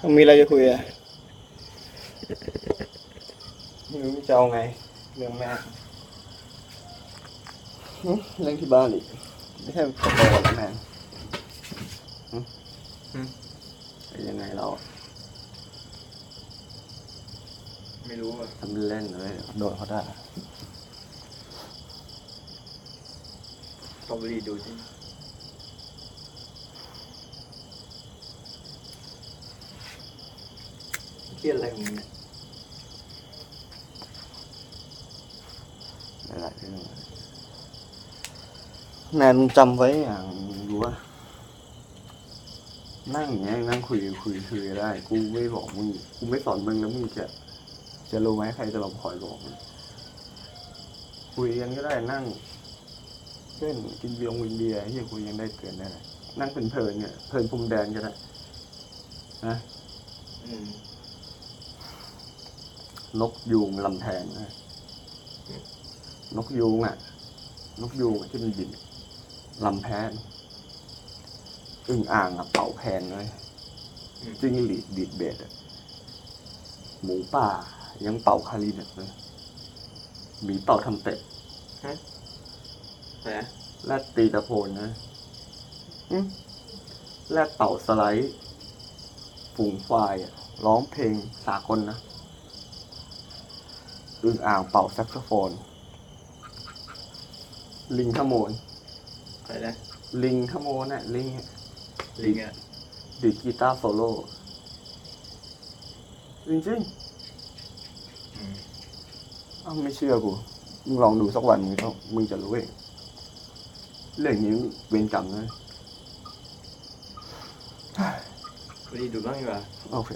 ต้องมีอะไรจะคุยอะไม่รู้จะเอาไง เรื่องแม่หึเรื่องที่บ้านอีกไม่ใช่ขอโทษแล้วแม่หึหึเป็นยังไงเราไม่รู้อะทำเป็นเล่นเลยโดนเขาได้ตอบุรีดูสิ เครียดอะไรของมึงเนี่ยหลายๆเรื่องเลยแนนมึงจำไว้อย่างรู้ว่านั่งอย่างเงี้ยนั่งคุยคุยคุยได้ กูไม่บอกมึงกูไม่สอนมึงแล้วมึงจะ จะรู้ไหมใครจะมาคอยบอกมึงคุยกันก็ได้นั่งเช่นกินเบียร์วินเบียร์ที่คุยกันได้เกินได้เลยนั่งเพลินๆเนี่ยเพลินพรมแดนก็ได้นะ อืม นกยูงลำแพงนะอืมนกยูงอะ นกยูงอะที่มันบินลำแพนอึ่งอ่างอะเป่าแพนเลยจิ้งหรีดดีดเบสอะหมูป่า ยังเป่าคาริเนตเลยหมีเป่าทำเป็ดแต่แรดตีตะโพนนะอืมแรดเป่าสไลด์ฝูงควายอะร้องเพลงสากลนะ อึ่งอ่างเป่าแซกโซโฟน ลิงขโมนอะไรนะลิงขโมนน่ะลิงอะลิงอะดีดกีตาร์โซโล่จริงอืมๆอ้าวไม่เชื่อกูมึงลองดูสักวันมึงต้องมึงจะรู้เองเรื่องนี้เวรกรรมนะบุรีดูบ้างดีกว่า โอเค